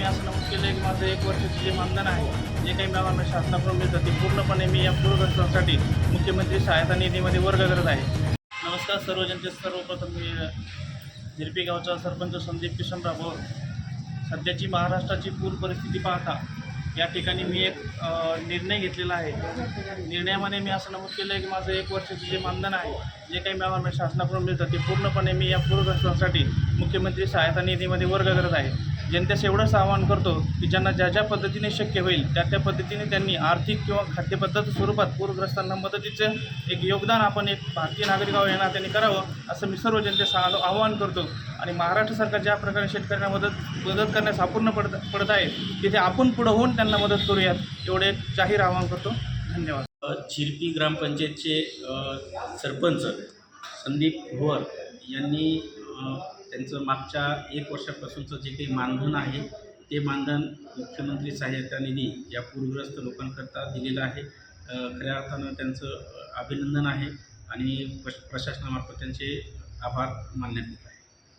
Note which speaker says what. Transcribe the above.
Speaker 1: मी असं नमूद केलं की माझं एक वर्षाचं जे मानधन आहे जे काही मला शासनाकडून मिळतं ते पूर्णपणे मी या पूरग्रस्तांसाठी मुख्यमंत्री सहायता निधीमध्ये वर्ग करत आहे. नमस्कार सर्व जनते सर्वप्रथम मी झिरपी गावचा सरपंच संदीप किशन राठोड. सध्याची महाराष्ट्राची पूर परिस्थिती पाहता या ठिकाणी मी एक निर्णय घेतलेला आहे. निर्णयामध्ये मी असं नमूद केलं आहे की माझं एक वर्षाचं जे मानधन आहे जे काही मला शासनाकडून मिळतं ते पूर्णपणे मी या पूरग्रस्तांसाठी मुख्यमंत्री सहायता निधीमध्ये वर्ग करत आहे. जनतेस एवढंच आवाहन करतो की ज्यांना ज्या ज्या पद्धतीने शक्य होईल त्या त्या पद्धतीने त्यांनी आर्थिक किंवा खाद्यपदार्थ स्वरूपात पूरग्रस्तांना मदतीचं एक योगदान आपण एक भारतीय नागरिक आहोत या नात्याने करावं असं मी सर्व जनतेस आवाहन करतो. आणि महाराष्ट्र सरकार ज्या प्रकारे शेतकऱ्यांना मदत मदत करण्यास अपूर्ण पडत पडत आहे तिथे आपण पुढं होऊन त्यांना मदत करूयात एवढे जाहीर आवाहन करतो. धन्यवाद.
Speaker 2: चिरपी ग्रामपंचायतचे सरपंच संदीप भोवर यांनी त्यांचं मागच्या एक वर्षापासूनचं जे काही मानधन आहे ते मानधन मुख्यमंत्री सहाय्यता निधी या पूरग्रस्त लोकांकरता दिलेलं आहे. खऱ्या अर्थानं त्यांचं अभिनंदन आहे आणि प्रश प्रशासनामार्फत त्यांचे आभार मानण्यात येत आहे.